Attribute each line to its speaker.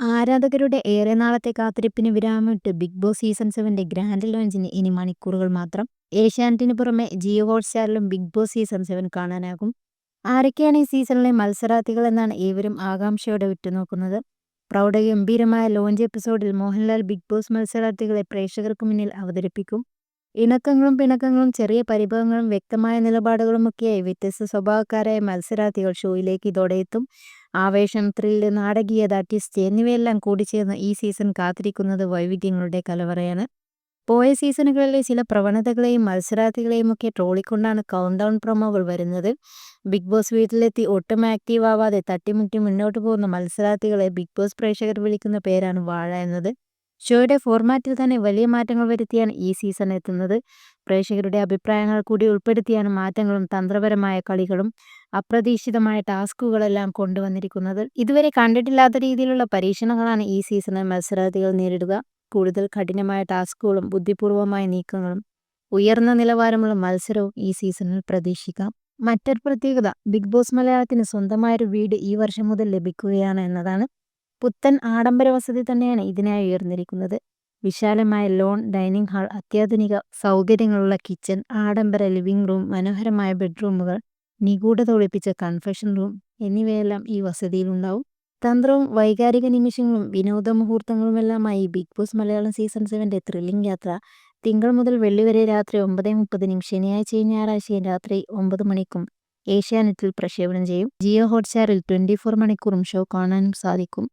Speaker 1: ആരാധകരുടെ ഏറെ നാളത്തെ കാത്തിരിപ്പിന് വിരാമമിട്ട് ബിഗ് ബോസ് സീസൺ സെവന്റെ ഗ്രാൻഡ് ലോഞ്ചിന് ഇനി മണിക്കൂറുകൾ മാത്രം. ഏഷ്യാനെറ്റിന് പുറമെ ജിയോ ഹോട്ട്സ്റ്റാറിലും ബിഗ് ബോസ് സീസൺ സെവൻ കാണാനാകും. ആരൊക്കെയാണ് ഈ സീസണിലെ മത്സരാർത്ഥികൾ എന്നാണ് ഏവരും ആകാംക്ഷയോടെ ഉറ്റുനോക്കുന്നത് പ്രൗഢഗംഭീരമായ ലോഞ്ച് എപ്പിസോഡിൽ മോഹൻലാൽ ബിഗ് ബോസ് മത്സരാർത്ഥികളെ പ്രേക്ഷകർക്ക് മുന്നിൽ അവതരിപ്പിക്കും. ഇണക്കങ്ങളും പിണക്കങ്ങളും ചെറിയ പരിഭവങ്ങളും വ്യക്തമായ നിലപാടുകളുമൊക്കെയായി വ്യത്യസ്ത സ്വഭാവക്കാരായ മത്സരാർത്ഥികൾ ഷോയിലേക്ക് ഇതോടെ എത്തും. ആവേശം ത്രില്ല് നാടകീയത ട്വിസ്റ്റ് എന്നിവയെല്ലാം കൂടിച്ചേർന്ന് ഈ സീസൺ കാത്തിരിക്കുന്നത് വൈവിധ്യങ്ങളുടെ കലവറയാണ്. പോയ സീസണുകളിലെ ചില പ്രവണതകളെയും മത്സരാർത്ഥികളെയും ഒക്കെ ട്രോളിക്കൊണ്ടാണ് കൗണ്ട് ഡൗൺ പ്രൊമോകൾ വരുന്നത്. ബിഗ് ബോസ് വീട്ടിലെത്തി ഒട്ടും ആക്റ്റീവ് ആവാതെ തട്ടിമുട്ടി മുന്നോട്ട് പോകുന്ന മത്സരാർത്ഥികളെ ബിഗ് ബോസ് പ്രേക്ഷകർ വിളിക്കുന്ന പേരാണ് വാഴ എന്നത്. ഷോയുടെ ഫോർമാറ്റിൽ തന്നെ വലിയ മാറ്റങ്ങൾ വരുത്തിയാണ് ഈ സീസൺ എത്തുന്നത്. പ്രേക്ഷകരുടെ അഭിപ്രായങ്ങൾ കൂടി ഉൾപ്പെടുത്തിയാണ് മാറ്റങ്ങളും തന്ത്രപരമായ കളികളും അപ്രതീക്ഷിതമായ ടാസ്കുകളെല്ലാം കൊണ്ടുവന്നിരിക്കുന്നത്. ഇതുവരെ കണ്ടിട്ടില്ലാത്ത രീതിയിലുള്ള പരീക്ഷണങ്ങളാണ് ഈ സീസണിൽ മത്സരാർത്ഥികൾ നേരിടുക. കൂടുതൽ കഠിനമായ ടാസ്കുകളും ബുദ്ധിപൂർവമായ നീക്കങ്ങളും ഉയർന്ന നിലവാരമുള്ള മത്സരവും ഈ സീസണിൽ പ്രതീക്ഷിക്കാം. മറ്റൊരു പ്രത്യേകത ബിഗ് ബോസ് മലയാളത്തിന് സ്വന്തമായൊരു വീട് ഈ വർഷം മുതൽ ലഭിക്കുകയാണ് എന്നതാണ്. പുത്തൻ ആഡംബര വസതി തന്നെയാണ് ഇതിനായി ഉയർന്നിരിക്കുന്നത്. വിശാലമായ ലോൺ ഡൈനിങ് ഹാൾ അത്യാധുനിക സൗകര്യങ്ങളുള്ള കിച്ചൺ ആഡംബര ലിവിംഗ് റൂം മനോഹരമായ ബെഡ്റൂമുകൾ നിഗൂഢത ഒളിപ്പിച്ച കൺഫെഷൻ റൂം എന്നിവയെല്ലാം ഈ വസതിയിലുണ്ടാവും. തന്ത്രവും വൈകാരിക നിമിഷങ്ങളും വിനോദ മുഹൂർത്തങ്ങളുമെല്ലാമായി ബിഗ് ബോസ് മലയാളം സീസൺ സെവന്റെ ത്രില്ലിംഗ് യാത്ര. തിങ്കൾ മുതൽ വെള്ളി വരെ രാത്രി ഒമ്പത് മുപ്പതിനും ശനിയാഴ്ചയും ഞായറാഴ്ചയും രാത്രി ഒമ്പത് മണിക്കും ഏഷ്യാനെറ്റിൽ പ്രക്ഷേപണം ചെയ്യും. ജിയോ ഹോട്ട്സ്റ്റാറിൽ ട്വന്റി ഫോർ മണിക്കൂറും ഷോ കാണാനും സാധിക്കും.